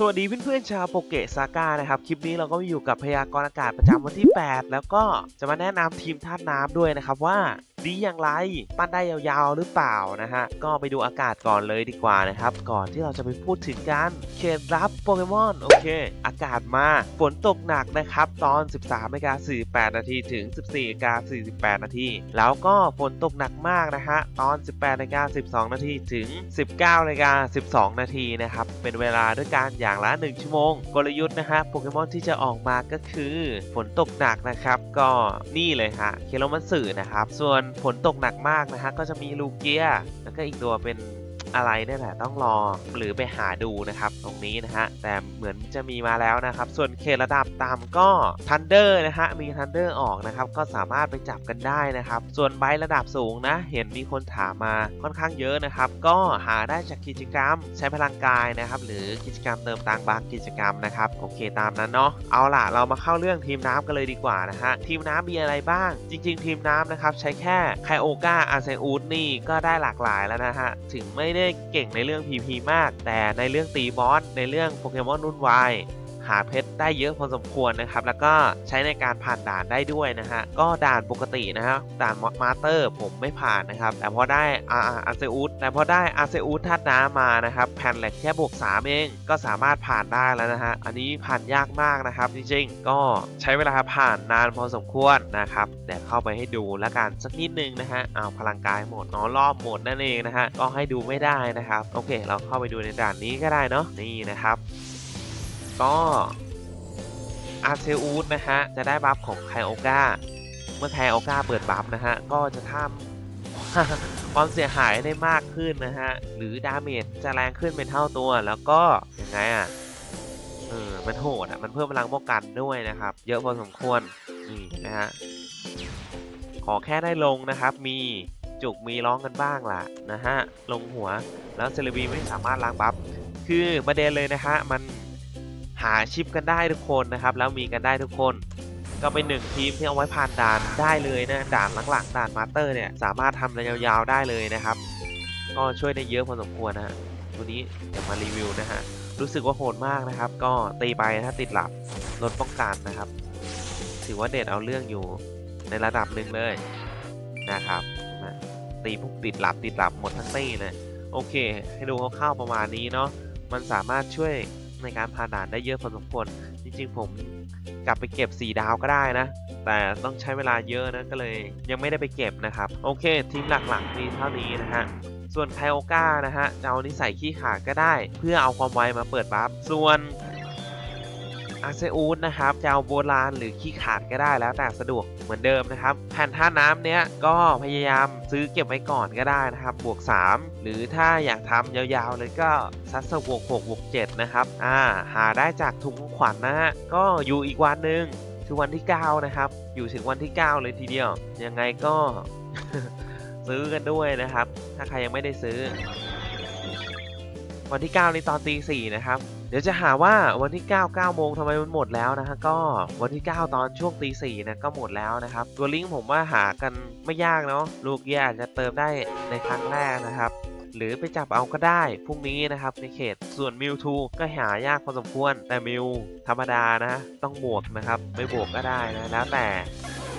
สวัสดีเพื่อนๆชาวโปเกซาก้านะครับ คลิปนี้เราก็อยู่กับพยากรณ์อากาศประจำวันที่ 8 แล้วก็จะมาแนะนำทีมท่าน้ำด้วยนะครับว่า ดีอย่างไร ปั้นได้ยาวๆหรือเปล่านะฮะ ก็ไปดูอากาศก่อนเลยดีกว่านะครับ ก่อนที่เราจะไปพูดถึงกันเขตรับโปเกมอนโอเค อากาศมาฝนตกหนักนะครับ ตอน 13นาฬิกา48 นาทีถึง 14นาฬิกา48 นาที แล้วก็ฝนตกหนักมากนะฮะ ตอน 18นาฬิกา12 นาทีถึง 19นาฬิกา12 นาทีนะครับ เป็นเวลาด้วยการอย่างละ 1 ชั่วโมง กลยุทธ์นะฮะโปเกมอนที่จะออกมาก็คือฝนตกหนักนะครับ ก็นี่เลยฮะเคโลมันสื่อนะครับ ส่วนฝนตกหนักมากนะฮะก็จะมีลูเกียแล้วก็อีกตัวเป็น อะไรเนี่ยแหละต้องรอหรือไปหาดูนะครับ ตรงนี้นะฮะแต่เหมือนจะมีมาแล้วนะครับ ส่วนเขตระดับต่ำก็ทันเดอร์นะฮะมีทันเดอร์ออกนะครับ ก็สามารถไปจับกันได้นะครับ ส่วนใบระดับสูงนะ เห็นมีคนถามมาค่อนข้างเยอะนะครับ ก็หาได้จากกิจกรรมใช้พลังกายนะครับ หรือกิจกรรมเติมตังบางกิจกรรมนะครับโอเคตามนั้นเนาะเอาล่ะเรามาเข้าเรื่องทีมน้ำกันเลยดีกว่านะฮะทีมน้ำมีอะไรบ้าง จริง ๆ ทีมน้ำนะครับใช้แค่ไคโอกาอาเซอูดนี่ก็ได้หลากหลายแล้วนะฮะถึงไม่ได้เก่งในเรื่อง PP มาก แต่ในเรื่องตีบอสในเรื่องโปเกมอนรุ่นวาย หาเพชรได้เยอะพอสมควรนะครับ แล้วก็ใช้ในการผ่านด่านได้ด้วยนะฮะ ก็ด่านปกตินะฮะด่านมาสเตอร์ผมไม่ผ่านนะครับ แต่พอได้อาอาเซอุสแต่พอได้อาเซอุสธาตุน้ำมานะครับแผ่นเหล็กแค่บวก3เองก็สามารถผ่านได้แล้วนะฮะ อันนี้ผ่านยากมากนะครับจริงๆ ก็ใช้เวลาผ่านนานพอสมควรนะครับเดี๋ยวเข้าไปให้ดูแล้วกันสักนิดนึงนะฮะเอาพลังกายหมดเนาะรอบหมดนั่นเองนะฮะก็ให้ดูไม่ได้นะครับ โอเค เราเข้าไปดูในด่านนี้ก็ได้เนาะนี่นะครับ ก็อาเซอูสนะฮะ จะได้บัฟของไคโอกาเมื่อไคโอกาเปิดบัฟนะฮะ ก็จะทำความเสียหายได้มากขึ้นนะฮะ หรือดาเมจจะแรงขึ้นเป็นเท่าตัว แล้วก็ยังไงอะ เออ มันโหดอะ มันเพิ่มพลังป้องกันด้วยนะครับ เยอะพอสมควร นี่นะฮะ ขอแค่ได้ลงนะครับ มีจุกมีร้องกันบ้างล่ะนะฮะ ลงหัว แล้วเซเลบีไม่สามารถล้างบัฟ คือประเด็นเลยนะฮะ มัน หาชิปกันได้ทุกคนนะครับ แล้วมีกันได้ทุกคน ก็เป็นหนึ่งทีมที่เอาไว้ผ่านด่านได้เลยนะด่านหลังๆด่านมาสเตอร์เนี่ยสามารถทำระยะยาวๆได้เลยนะครับ ก็ช่วยได้เยอะพอสมควรนะฮะตัวนี้เดี๋ยวมารีวิวนะฮะรู้สึกว่าโหดมากนะครับ ก็ตีไปถ้าติดหลับลดป้องกันนะครับ ถือว่าเด็ดเอาเรื่องอยู่ในระดับหนึ่งเลยนะครับนะตีพวกติดหลับติดหลับหมดทั้งตี้เลยโอเค ให้ดูคร่าวๆประมาณนี้เนาะมันสามารถช่วย ในการผ่านด่านได้เยอะพอสมควรจริงๆ ผมกลับไปเก็บ 4 ดาวก็ได้นะ แต่ต้องใช้เวลาเยอะนะก็เลยยังไม่ได้ไปเก็บนะครับ โอเค ทีมหลักๆมีเท่านี้นะฮะส่วนไคโอก้านะฮะจะเอานิสัยขี้ขาดก็ได้ เพื่อเอาความไวมาเปิดบัฟส่วน อาเซอูสนะครับจะเอาโบราณหรือขี้ขาดก็ได้แล้วแต่สะดวกเหมือนเดิมนะครับ แผ่นท่าน้ำเนี้ยก็พยายามซื้อเก็บไว้ก่อนก็ได้นะครับ บวก 3 หรือถ้าอยากทำยาวๆเลยก็ซัดสบวก6บวก7นะครับอ่าหาได้จากถุงขวัญนนะฮะก็อยู่อีกวันหนึ่งคือวันที่ 9 นะครับ อยู่ถึงวันที่ 9 เลยทีเดียว ยังไงก็ซื้อกันด้วยนะครับ ถ้าใครยังไม่ได้ซื้อ วันที่9นี้ตอนตีสี่นะครับ เดี๋ยวจะหาว่าวันที่ 9 9โมงทำไมมันหมดแล้วนะฮะก็วันที่ 9 ตอนช่วงตีสี่นะก็หมดแล้วนะครับ ตัวลิงก์ผมว่าหากันไม่ยากเนาะลูกเยียอาจจะเติมได้ในครั้งแรกนะครับหรือไปจับเอาก็ได้พรุ่งนี้นะครับในเขตส่วนมิวทูก็หายากพอสมควร แต่มิวธรรมดานะ ต้องบวกนะครับ ไม่บวกก็ได้นะ แล้วแต่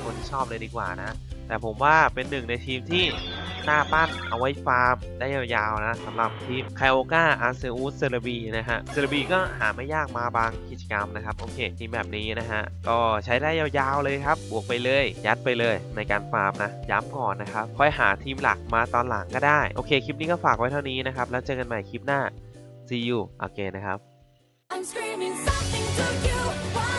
คนที่ชอบเลยดีกว่านะ แต่ผมว่าเป็นหนึ่งในทีมที่ หน้าปั้นเอาไว้ฟาร์มได้ยาวๆนะสำหรับทีมไคโอกาอาเซอุสเซเบีนะฮะเซเบีก็หาไม่ยากมาบางกิจกรรมนะครับ โอเค ทีมแบบนี้นะฮะ ก็ใช้ได้ยาวๆเลยครับ บวกไปเลย ยัดไปเลยในการฟาร์มนะ ย้ำก่อนนะครับ ค่อยหาทีมหลักมาตอนหลังก็ได้ โอเค คลิปนี้ก็ฝากไว้เท่านี้นะครับ แล้วเจอกันใหม่คลิปหน้า see you again นะครับ I'm screaming something to you. Why